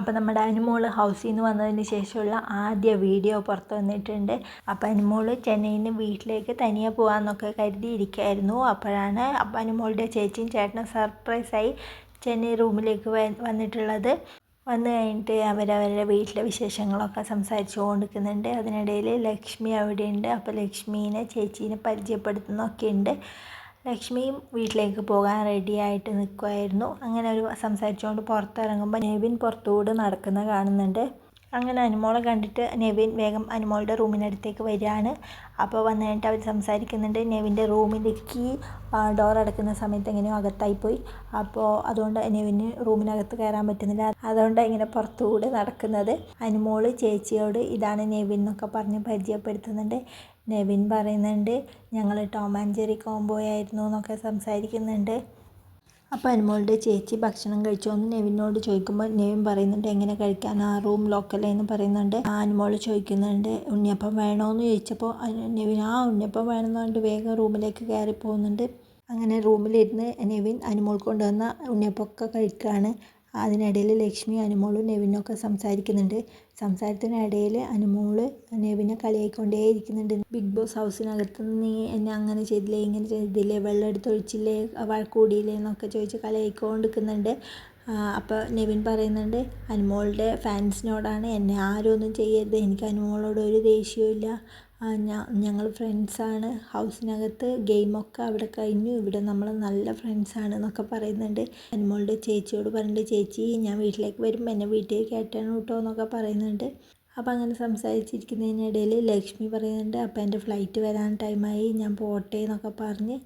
അപ്പോൾ നമ്മുടെ അനുമോൾ ഹൗസിൽ നിന്ന് വന്നതിന് ശേഷമുള്ള ആദ്യ വീഡിയോ പുറത്ത് വന്നിട്ടുണ്ട്. അപ്പോൾ അനുമോൾ ചെന്നൈയിൽ നിന്ന് വീട്ടിലേക്ക് തനിയെ പോകാമെന്നൊക്കെ കരുതിയിരിക്കുകയായിരുന്നു അപ്പോഴാണ് അപ്പോൾ അനുമോളുടെ ചേച്ചിയും ചേട്ടനും സർപ്രൈസായി ചെന്നൈ റൂമിലേക്ക് വന്നിട്ടുള്ളത്. വന്നു കഴിഞ്ഞിട്ട് അവരവരുടെ വീട്ടിലെ വിശേഷങ്ങളൊക്കെ സംസാരിച്ചു കൊണ്ടിരിക്കുന്നുണ്ട്. അതിനിടയിൽ ലക്ഷ്മി അവിടെയുണ്ട്. അപ്പോൾ ലക്ഷ്മീനെ ചേച്ചീനെ പരിചയപ്പെടുത്തുന്നൊക്കെ ഉണ്ട് ലക്ഷ്മിയും വീട്ടിലേക്ക് പോകാൻ റെഡിയായിട്ട് നിൽക്കുമായിരുന്നു അങ്ങനെ ഒരു സംസാരിച്ചുകൊണ്ട് പുറത്തിറങ്ങുമ്പോൾ നെവിൻ പുറത്തുകൂടെ നടക്കുന്നത് കാണുന്നുണ്ട്. അങ്ങനെ അനുമോളെ കണ്ടിട്ട് നെവിൻ വേഗം അനുമോളുടെ റൂമിനടുത്തേക്ക് വരികയാണ്. അപ്പോൾ വന്നു കഴിഞ്ഞിട്ട് അവർ സംസാരിക്കുന്നുണ്ട്. നെവിന്റെ റൂമിന്റെ കീ ഡോർ അടക്കുന്ന സമയത്ത് എങ്ങനെയോ അകത്തായിപ്പോയി. അപ്പോൾ അതുകൊണ്ട് നെവിന് റൂമിനകത്ത് കയറാൻ പറ്റുന്നില്ല. അതുകൊണ്ട് ഇങ്ങനെ പുറത്തുകൂടെ നടക്കുന്നത്. അനുമോൾ ചേച്ചിയോട് ഇതാണ് നെവിൻ എന്നൊക്കെ പറഞ്ഞ് പരിചയപ്പെടുത്തുന്നുണ്ട്. നെവിൻ പറയുന്നുണ്ട് ഞങ്ങൾ ടോം ആൻഡ് ജെറി കോംബോയായിരുന്നു എന്നൊക്കെ സംസാരിക്കുന്നുണ്ട്. അപ്പോൾ അനുമോളുടെ ചേച്ചി ഭക്ഷണം കഴിച്ചോ എന്ന് നെവിനോട് ചോദിക്കുമ്പോൾ നെവിൻ പറയുന്നുണ്ട് എങ്ങനെ കഴിക്കാൻ? ആ റൂം ലോക്കലെന്ന് പറയുന്നുണ്ട്. ആ അനുമോൾ ചോദിക്കുന്നുണ്ട് ഉണ്ണിയപ്പം വേണോയെന്ന് ചോദിച്ചപ്പോൾ നെവിൻ ആ ഉണ്ണിയപ്പം വേണമെന്ന് പറഞ്ഞിട്ട് വേഗം റൂമിലേക്ക് കയറി പോകുന്നുണ്ട് അങ്ങനെ റൂമിലിരുന്ന് നെവിൻ അനുമോൾ കൊണ്ടുവന്ന ഉണ്ണിയപ്പമൊക്കെ കഴിക്കുകയാണ് അതിനിടയിൽ ലക്ഷ്മി അനുമോളും നെവിനൊക്കെ സംസാരിക്കുന്നുണ്ട്. സംസാരത്തിനിടയിൽ അനുമോൾ നെവിനെ കളിയായിക്കൊണ്ടേ ഇരിക്കുന്നുണ്ട് ബിഗ് ബോസ് ഹൗസിനകത്ത് നീ എന്നെ അങ്ങനെ ചെയ്തില്ലേ ഇങ്ങനെ ചെയ്തില്ലേ വെള്ളം എടുത്തൊഴിച്ചില്ലേ വഴക്കൂടിയില്ലേ എന്നൊക്കെ ചോദിച്ച് കളിയായിക്കൊണ്ടിരിക്കുന്നുണ്ട് അപ്പോൾ നെവിൻ പറയുന്നുണ്ട് അനുമോളുടെ ഫാൻസിനോടാണ് എന്നെ ആരും ഒന്നും ചെയ്യരുത്. എനിക്ക് അനുമോളോട് ഒരു ദേഷ്യവും ഞങ്ങൾ ഫ്രണ്ട്സാണ്. ഹൗസിനകത്ത് ഗെയിമൊക്കെ അവിടെ കഴിഞ്ഞു. ഇവിടെ നമ്മൾ നല്ല ഫ്രണ്ട്സാണ് എന്നൊക്കെ പറയുന്നുണ്ട്. അനുമോളുടെ ചേച്ചിയോട് പറഞ്ഞിട്ട് ചേച്ചി ഞാൻ വീട്ടിലേക്ക് വരുമ്പോൾ എന്നെ വീട്ടിൽ കയറ്റണം കേട്ടോ എന്നൊക്കെ പറയുന്നുണ്ട്. അപ്പോൾ അങ്ങനെ സംസാരിച്ചിരിക്കുന്നതിനിടയിൽ ലക്ഷ്മി പറയുന്നുണ്ട് അപ്പോൾ എന്റെ ഫ്ലൈറ്റ് വരാൻ ടൈമായി. ഞാൻ പോട്ടെ എന്നൊക്കെ പറഞ്ഞ്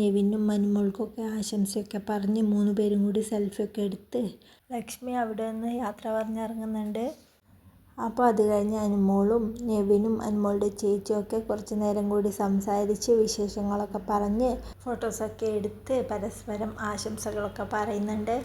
നെവിനും അനുമോൾക്കൊക്കെ ആശംസയൊക്കെ പറഞ്ഞ് മൂന്ന് പേരും കൂടി സെൽഫിയൊക്കെ എടുത്ത് ലക്ഷ്മി അവിടെ നിന്ന് യാത്ര പറഞ്ഞിറങ്ങുന്നുണ്ട്. അപ്പോൾ അത് കഴിഞ്ഞ് അനുമോളും നെവിനും അനുമോളുടെ ചേച്ചിയൊക്കെ കുറച്ച് നേരം കൂടി സംസാരിച്ച് വിശേഷങ്ങളൊക്കെ പറഞ്ഞ് ഫോട്ടോസൊക്കെ എടുത്ത് പരസ്പരം ആശംസകളൊക്കെ പറയുന്നുണ്ട്.